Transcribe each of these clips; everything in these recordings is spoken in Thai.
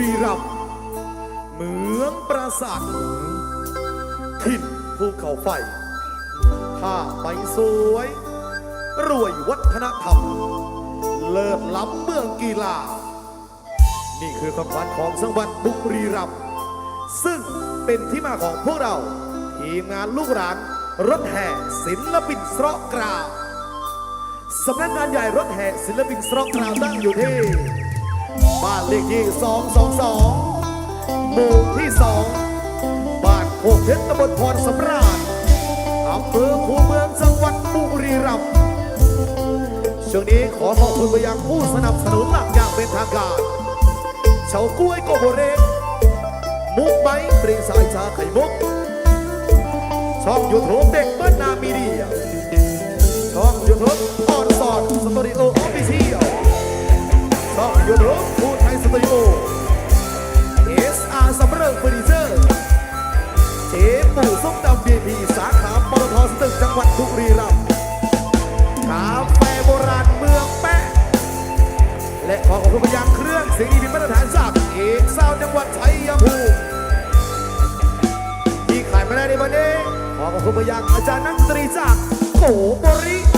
รีรัมย์เมืองปราสาทหินถิ่นภูเขาไฟผ้าใบสวย รวยวัฒนธรรม เลิศล้ำเมืองกีฬา นี่คือความฝันของจังหวัดบุรีรัมย์ซึ่งเป็นที่มาของพวกเรา ทีมงานลูกหลานรถแห่ศิลปินสระกราสำนักงานใหญ่รถแห่ศิลปินสระกราตั้งอยู่ที่ บ้านเลขที่ 222 หมู่ที่ 2 บ้านโคกเพชรตำบลพรสำราญอำเภอคูเมืองจังหวัดบุรีรัมย์ช่วงนี้ขอขอบคุณไปยังผู้สนับสนุนหลักอย่างเป็นทางการเฉาก้วยโกโบเรกมุกไม้ปรีสายชาไข่มุก ช่องยูทูบเด็กบ้านนามีเดียช่องยูทูบออน ยูทูบพูดไทยสตูดิโอเอสอาร์สัมเริงเฟอร์นิเจอร์เจ๊ปู่ส้มตำบีพีสาขาปตทสตึกจังหวัดบุรีรัมย์กาแฟโบราณเมืองแปะ และขอขอบคุณไปยังเครื่องเสียงดีมีมาตรฐานจากเอกซาวจังหวัดชัยภูมิที่ขายมาได้ในวันนี้ขอขอบคุณไปยังอาจารย์นักดนตรีจากโกโบริ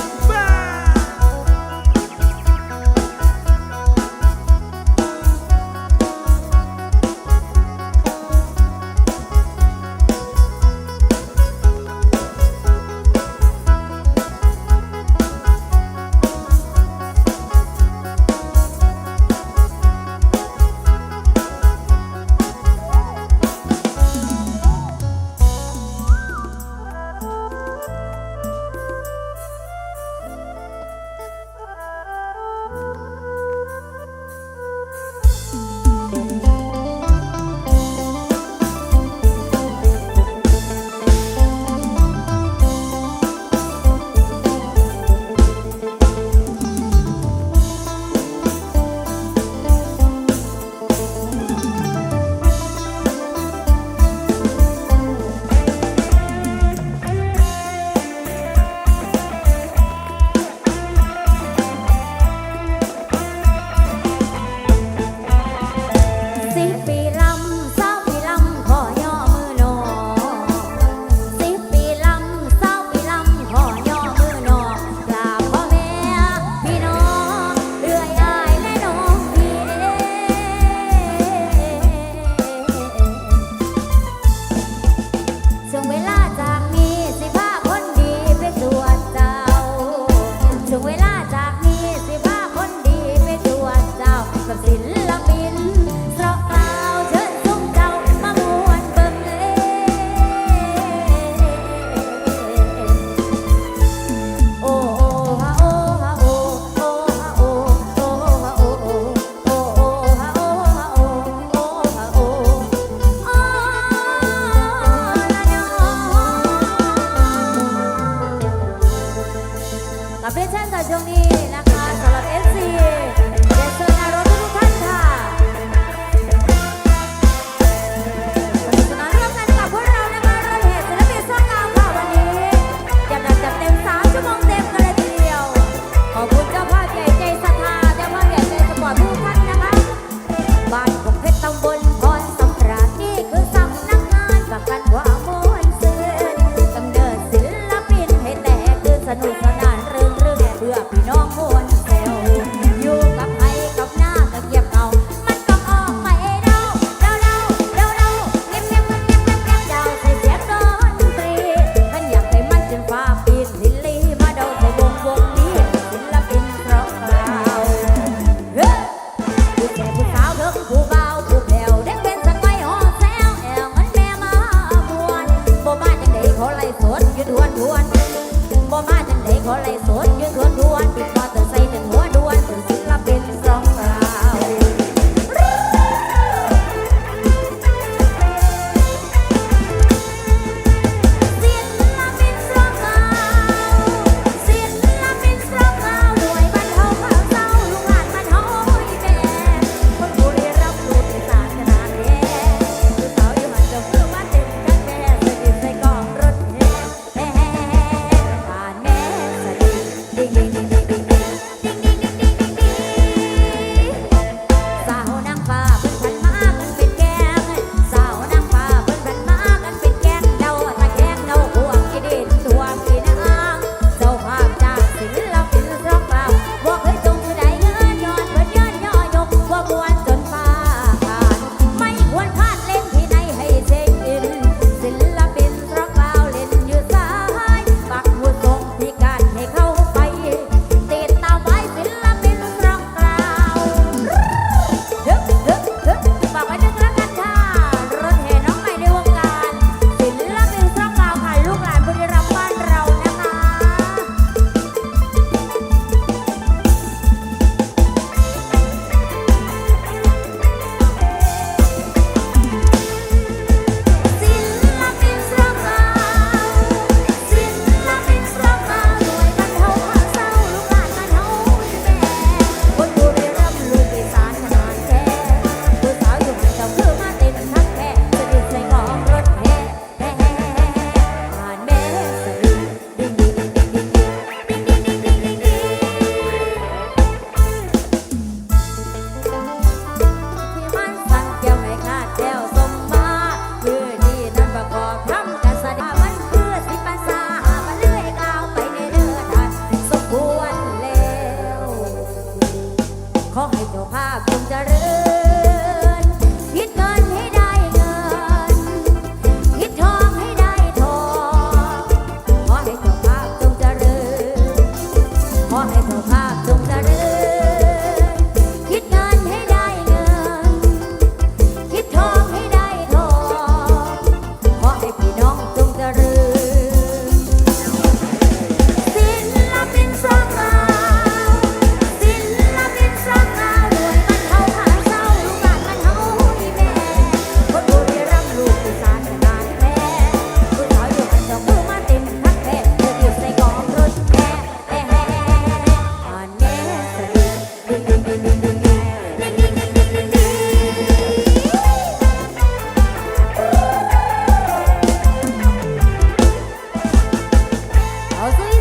những con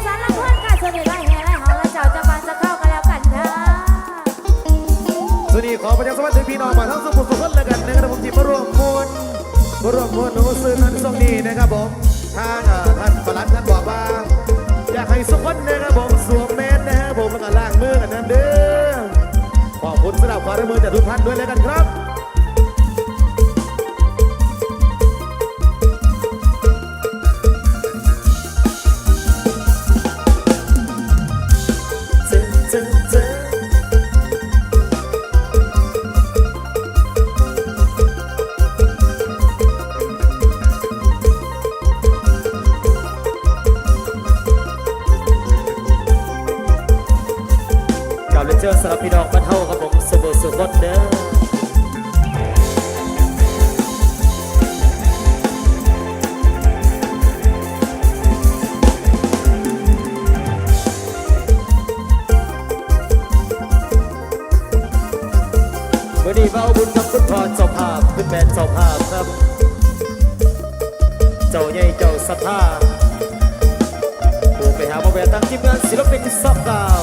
สานละครค่ะส่วนใหญ่ไล่แห่ไล่หอและเจ้าจะมาจะเข้ากันแล้วกันค่ะสวัสดีขอประชาสัมพันธ์ถึงพี่น้องมาทั้งสุขุมสุขคนแล้วกันนะครับผมที่มาร่วมมวลมาร่วมมวลหนูซื้อนั้นส่งนี้นะครับผมทางเออท่านประหลัดท่านบอกว่า อยากให้สุขคนนะครับผมสวมแมสนะครับผมแล้วก็ล้างมือกันนั่นเด้อขอบคุณสำหรับความร่วมมือจากทุกท่านด้วยแล้วกันครับ จ้าใหญ่เจ้าศรัทธาผู้ไปหาบ่แวตั้งทีมงานศิลปินซับดาว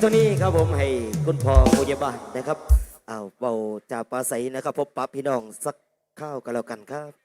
เท่านี้ครับผมให้คุณพ่อปุยบ้านนะครับเอาเบาจ่าปลาใสนะครับ พบปะพี่น้องสักข้าวกันแล้วกันครับ